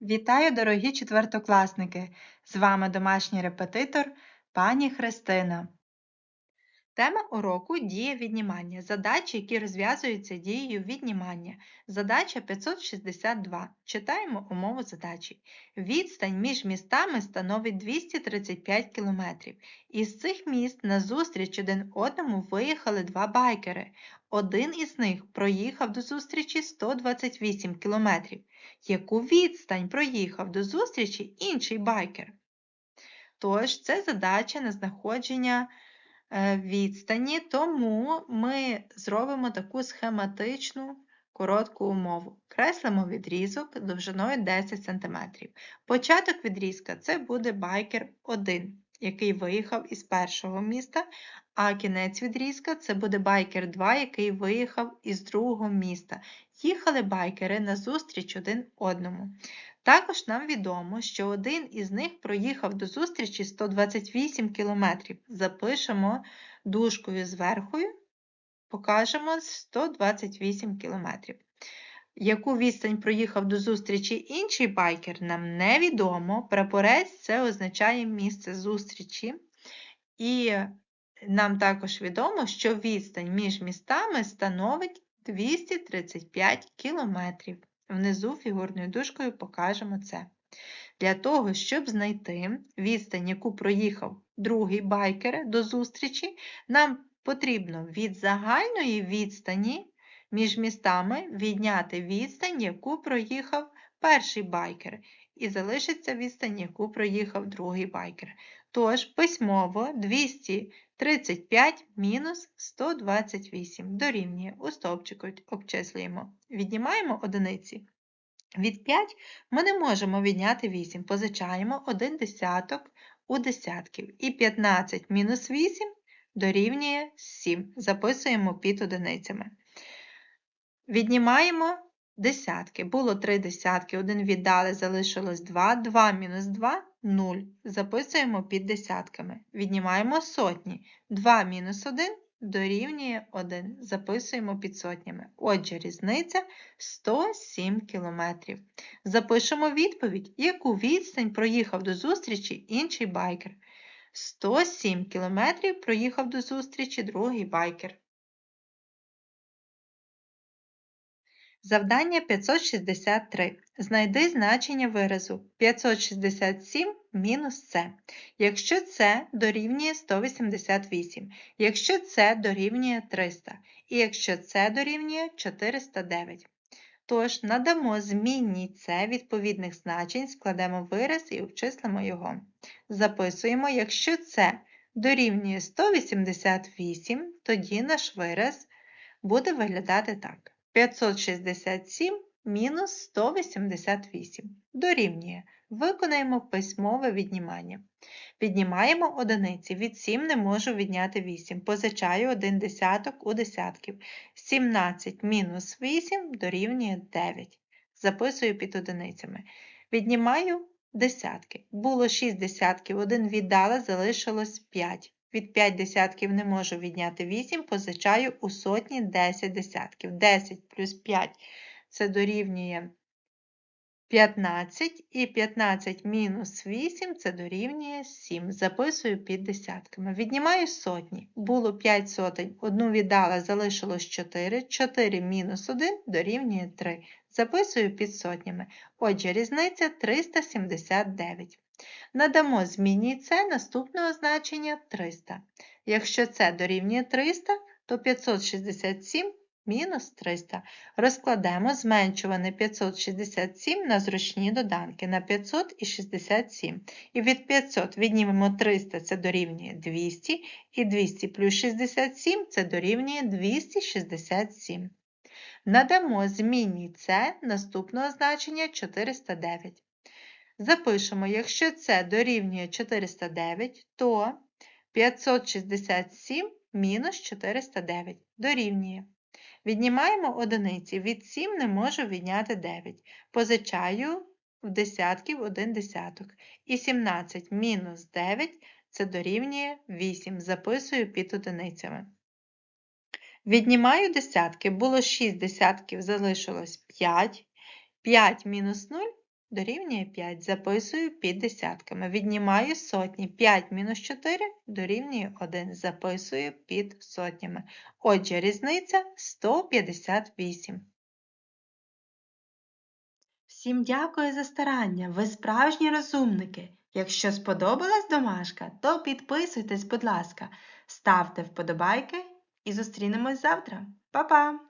Вітаю, дорогі четвертокласники! З вами домашній репетитор пані Христина. Тема уроку дія віднімання. Задачі, які розв'язуються дією віднімання. Задача 562. Читаємо умову задачі. Відстань між містами становить 235 км. Із цих міст назустріч один одному виїхали два байкери. Один із них проїхав до зустрічі 128 км. Яку відстань проїхав до зустрічі інший байкер? Тож, це задача на знаходження відстані, тому ми зробимо таку схематичну коротку умову. Креслимо відрізок довжиною 10 см. Початок відрізка це буде байкер 1, який виїхав із першого міста, а кінець відрізка це буде байкер 2, який виїхав із другого міста. Їхали байкери назустріч один одному. Також нам відомо, що один із них проїхав до зустрічі 128 км. Запишемо дужкою зверху, покажемо 128 км. Яку відстань проїхав до зустрічі інший байкер, нам невідомо. Прапорець це означає місце зустрічі. І нам також відомо, що відстань між містами становить 235 км. Внизу фігурною дужкою покажемо це. Для того, щоб знайти відстань, яку проїхав другий байкер до зустрічі, нам потрібно від загальної відстані між містами відняти відстань, яку проїхав перший байкер, і залишиться відстань, яку проїхав другий байкер. Тож, письмово 235 мінус 128 дорівнює у стовпчику обчислюємо. Віднімаємо одиниці. Від 5 ми не можемо відняти 8, позичаємо 1 десяток у десятків. І 15 мінус 8 дорівнює 7. Записуємо під одиницями. Віднімаємо десятки. Було 3 десятки, один віддали, залишилось 2, 2 мінус 2 0. Записуємо під десятками. Віднімаємо сотні. 2 мінус 1 дорівнює 1. Записуємо під сотнями. Отже, різниця 107 км. Запишемо відповідь, яку відстань проїхав до зустрічі інший байкер. 107 км проїхав до зустрічі другий байкер. Завдання 563. Знайди значення виразу 567 мінус С. Якщо це дорівнює 188, якщо це дорівнює 300, і якщо це дорівнює 409. Тож надамо змінній С відповідних значень, складемо вираз і обчислимо його. Записуємо, якщо це дорівнює 188, тоді наш вираз буде виглядати так. 567 мінус 188 дорівнює. Виконаємо письмове віднімання. Віднімаємо одиниці. Від 7 не можу відняти 8. Позичаю 1 десяток у десятків. 17 мінус 8 дорівнює 9. Записую під одиницями. Віднімаю десятки. Було 6 десятків, один віддала, залишилось 5. Від 5 десятків не можу відняти 8, позичаю у сотні 10 десятків. 10 плюс 5 це дорівнює 15, і 15 мінус 8 це дорівнює 7. Записую під десятками. Віднімаю сотні. Було 5 сотень, одну віддала, залишилось 4. 4 мінус 1 дорівнює 3. Записую під сотнями. Отже, різниця 379. Надамо змінній С наступного значення 300. Якщо це дорівнює 300, то 567 мінус 300. Розкладемо зменшуване 567 на зручні доданки на 500 і 67. І від 500 віднімемо 300, це дорівнює 200, і 200 плюс 67 це дорівнює 267. Надамо змінній С наступного значення 409. Запишемо, якщо це дорівнює 409, то 567 мінус 409 дорівнює. Віднімаємо одиниці. Від 7 не можу відняти 9. Позичаю в десятків 1 десяток. І 17 мінус 9 це дорівнює 8. Записую під одиницями. Віднімаю десятки. Було 6 десятків, залишилось 5. 5 мінус 0 дорівнює 5. Записую під десятками. Віднімаю сотні. 5 мінус 4 дорівнює 1. Записую під сотнями. Отже, різниця 158. Всім дякую за старання. Ви справжні розумники. Якщо сподобалась домашка, то підписуйтесь, будь ласка, ставте вподобайки і зустрінемось завтра. Па-па!